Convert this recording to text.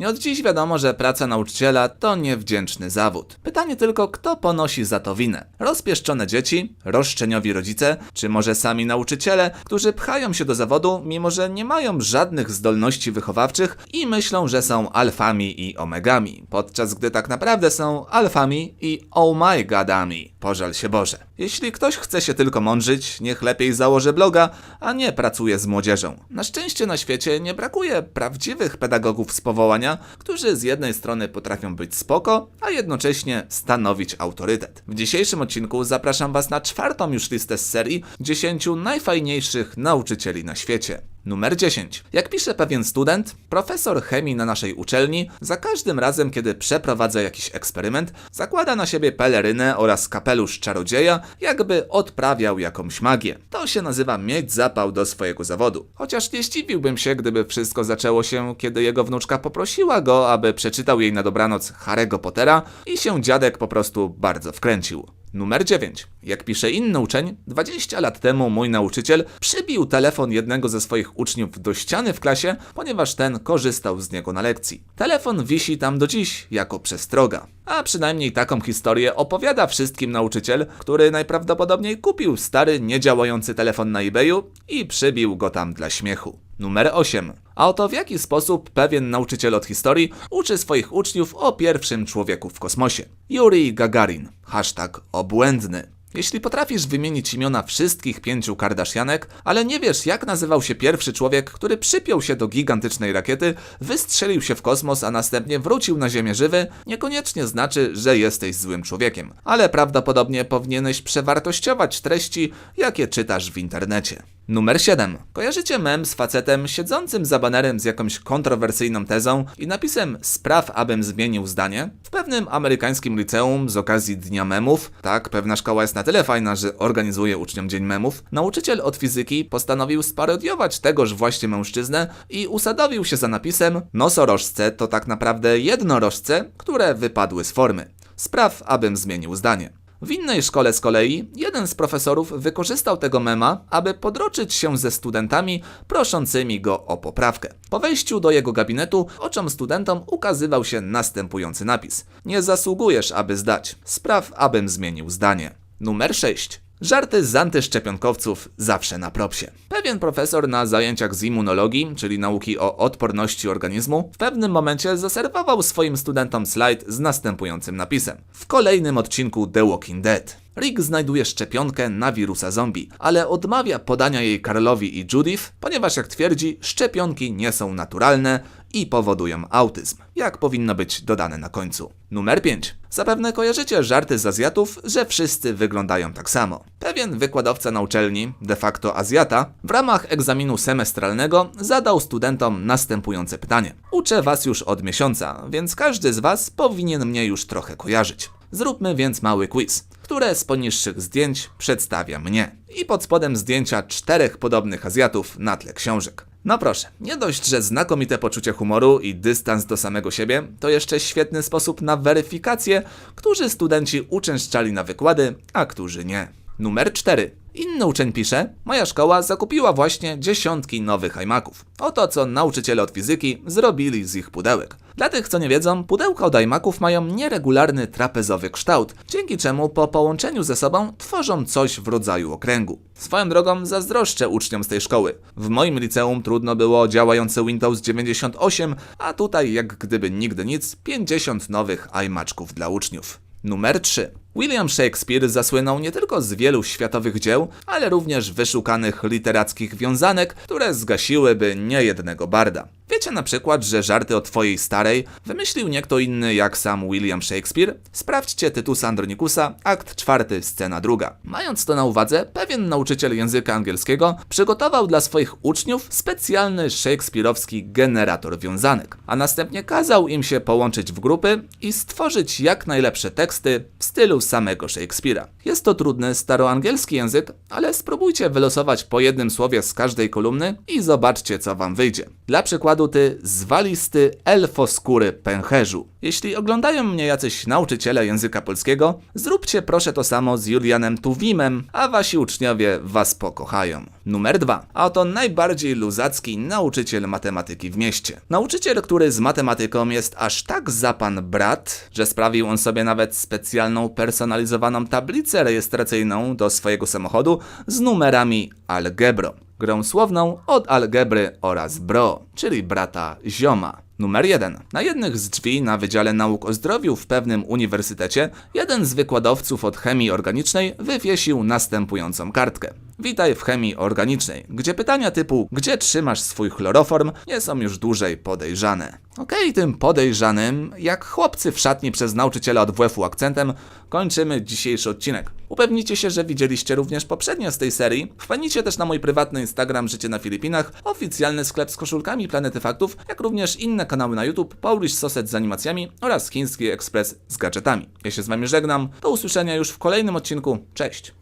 Nie od dziś wiadomo, że praca nauczyciela to niewdzięczny zawód. Pytanie tylko, kto ponosi za to winę? Rozpieszczone dzieci, roszczeniowi rodzice, czy może sami nauczyciele, którzy pchają się do zawodu, mimo że nie mają żadnych zdolności wychowawczych i myślą, że są alfami i omegami, podczas gdy tak naprawdę są alfami i oh my godami. Pożal się Boże. Jeśli ktoś chce się tylko mądrzyć, niech lepiej założy bloga, a nie pracuje z młodzieżą. Na szczęście na świecie nie brakuje prawdziwych pedagogów z powołania, którzy z jednej strony potrafią być spoko, a jednocześnie stanowić autorytet. W dzisiejszym odcinku zapraszam Was na czwartą już listę z serii 10 najfajniejszych nauczycieli na świecie. Numer 10. Jak pisze pewien student, profesor chemii na naszej uczelni za każdym razem, kiedy przeprowadza jakiś eksperyment, zakłada na siebie pelerynę oraz kapelusz czarodzieja, jakby odprawiał jakąś magię. To się nazywa mieć zapał do swojego zawodu. Chociaż nie zdziwiłbym się, gdyby wszystko zaczęło się, kiedy jego wnuczka poprosiła go, aby przeczytał jej na dobranoc Harry'ego Pottera i się dziadek po prostu bardzo wkręcił. Numer 9. Jak pisze inny uczeń, 20 lat temu mój nauczyciel przybił telefon jednego ze swoich uczniów do ściany w klasie, ponieważ ten korzystał z niego na lekcji. Telefon wisi tam do dziś jako przestroga. A przynajmniej taką historię opowiada wszystkim nauczyciel, który najprawdopodobniej kupił stary, niedziałający telefon na eBayu i przybił go tam dla śmiechu. Numer 8. A oto w jaki sposób pewien nauczyciel od historii uczy swoich uczniów o pierwszym człowieku w kosmosie. Yuri Gagarin. Hashtag obłędny. Jeśli potrafisz wymienić imiona wszystkich pięciu Kardashianek, ale nie wiesz jak nazywał się pierwszy człowiek, który przypiął się do gigantycznej rakiety, wystrzelił się w kosmos, a następnie wrócił na Ziemię żywy, niekoniecznie znaczy, że jesteś złym człowiekiem. Ale prawdopodobnie powinieneś przewartościować treści, jakie czytasz w internecie. Numer 7. Kojarzycie mem z facetem siedzącym za banerem z jakąś kontrowersyjną tezą i napisem spraw, abym zmienił zdanie? W pewnym amerykańskim liceum z okazji Dnia Memów, tak, pewna szkoła jest na tyle fajna, że organizuje uczniom Dzień Memów, nauczyciel od fizyki postanowił sparodiować tegoż właśnie mężczyznę i usadowił się za napisem Nosorożce to tak naprawdę jednorożce, które wypadły z formy. Spraw, abym zmienił zdanie. W innej szkole z kolei jeden z profesorów wykorzystał tego mema, aby podroczyć się ze studentami proszącymi go o poprawkę. Po wejściu do jego gabinetu oczom studentom ukazywał się następujący napis: Nie zasługujesz, aby zdać. Spraw, abym zmienił zdanie. Numer 6. Żarty z antyszczepionkowców zawsze na propsie. Pewien profesor na zajęciach z immunologii, czyli nauki o odporności organizmu, w pewnym momencie zaserwował swoim studentom slajd z następującym napisem. W kolejnym odcinku The Walking Dead. Rick znajduje szczepionkę na wirusa zombie, ale odmawia podania jej Karlowi i Judith, ponieważ jak twierdzi, szczepionki nie są naturalne i powodują autyzm, jak powinno być dodane na końcu. Numer 5. Zapewne kojarzycie żarty z Azjatów, że wszyscy wyglądają tak samo. Pewien wykładowca na uczelni, de facto Azjata, w ramach egzaminu semestralnego zadał studentom następujące pytanie. Uczę was już od miesiąca, więc każdy z was powinien mnie już trochę kojarzyć. Zróbmy więc mały quiz, które z poniższych zdjęć przedstawia mnie. I pod spodem zdjęcia czterech podobnych Azjatów na tle książek. No proszę, nie dość, że znakomite poczucie humoru i dystans do samego siebie, to jeszcze świetny sposób na weryfikację, którzy studenci uczęszczali na wykłady, a którzy nie. Numer 4. Inny uczeń pisze, moja szkoła zakupiła właśnie dziesiątki nowych iMaców. Oto co nauczyciele od fizyki zrobili z ich pudełek. Dla tych, co nie wiedzą, pudełka od iMaców mają nieregularny trapezowy kształt, dzięki czemu po połączeniu ze sobą tworzą coś w rodzaju okręgu. Swoją drogą zazdroszczę uczniom z tej szkoły. W moim liceum trudno było działający Windows 98, a tutaj jak gdyby nigdy nic, 50 nowych iMaczków dla uczniów. Numer 3. William Shakespeare zasłynął nie tylko z wielu światowych dzieł, ale również wyszukanych literackich wiązanek, które zgasiłyby niejednego barda. Wiecie na przykład, że żarty o twojej starej wymyślił nie kto inny jak sam William Shakespeare? Sprawdźcie Tytusa Andronikusa, akt czwarty, scena druga. Mając to na uwadze, pewien nauczyciel języka angielskiego przygotował dla swoich uczniów specjalny szekspirowski generator wiązanek, a następnie kazał im się połączyć w grupy i stworzyć jak najlepsze teksty stylu samego Shakespeare'a. Jest to trudny staroangielski język, ale spróbujcie wylosować po jednym słowie z każdej kolumny i zobaczcie co wam wyjdzie. Dla przykładu ty zwalisty elfoskóry pęcherzu. Jeśli oglądają mnie jacyś nauczyciele języka polskiego, zróbcie proszę to samo z Julianem Tuwimem, a wasi uczniowie was pokochają. Numer dwa. A oto najbardziej luzacki nauczyciel matematyki w mieście. Nauczyciel, który z matematyką jest aż tak za pan brat, że sprawił on sobie nawet specjalną personalizowaną tablicę rejestracyjną do swojego samochodu z numerami algebro. Grą słowną od algebry oraz bro, czyli brata zioma. Numer 1. Na jednych z drzwi na Wydziale Nauk o Zdrowiu w pewnym uniwersytecie jeden z wykładowców od chemii organicznej wywiesił następującą kartkę. Witaj w chemii organicznej, gdzie pytania typu gdzie trzymasz swój chloroform nie są już dłużej podejrzane. Okej, tym podejrzanym, jak chłopcy w szatni przez nauczyciela od WF-u akcentem, kończymy dzisiejszy odcinek. Upewnicie się, że widzieliście również poprzednie z tej serii. Wpadnijcie też na mój prywatny Instagram Życie na Filipinach, oficjalny sklep z koszulkami Planety Faktów, jak również inne kanały na YouTube, Polish Soset z animacjami oraz Chiński Ekspres z gadżetami. Ja się z wami żegnam, do usłyszenia już w kolejnym odcinku. Cześć!